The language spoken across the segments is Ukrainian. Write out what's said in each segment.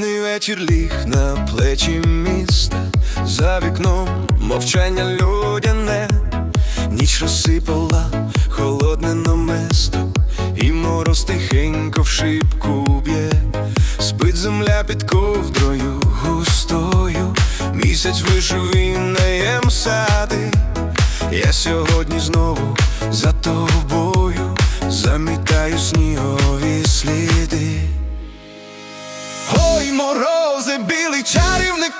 Темний вечір ліг на плечі міста, за вікном мовчання людяне, ніч розсипала холодне намисто, і мороз тихенько в шибку б'є, спить земля під ковдрою густою, місяць вишив і наєм сади. Я сьогодні знову за тобою. Замітаю снігові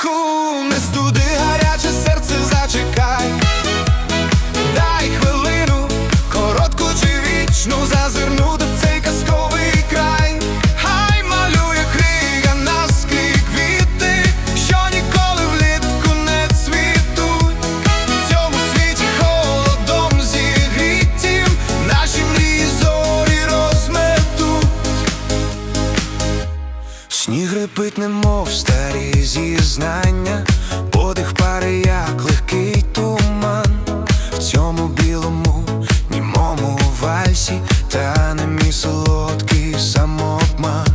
чарівнику, не студи Репить, немов старі зізнання, подих пари, як легкий туман, в цьому білому, німому вальсі, та не мій солодкий самообман.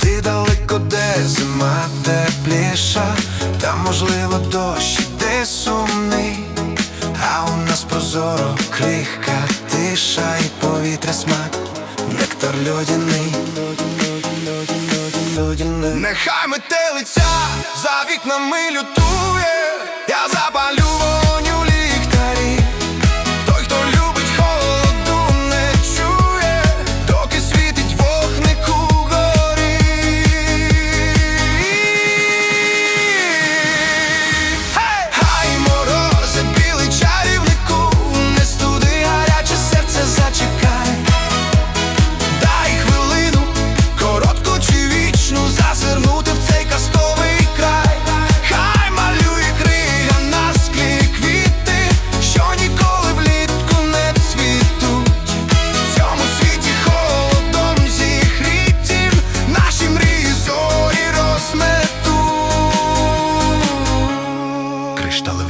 Ти далеко, де зима тепліша, там можливо дощ іде сумний, а у нас прозоро крихка тиша і повітря смак, нектар льодяний. Нехай метелиця за вікнами лютує,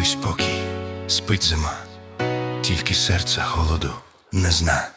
спокій, спить зима, тільки серце холоду не зна.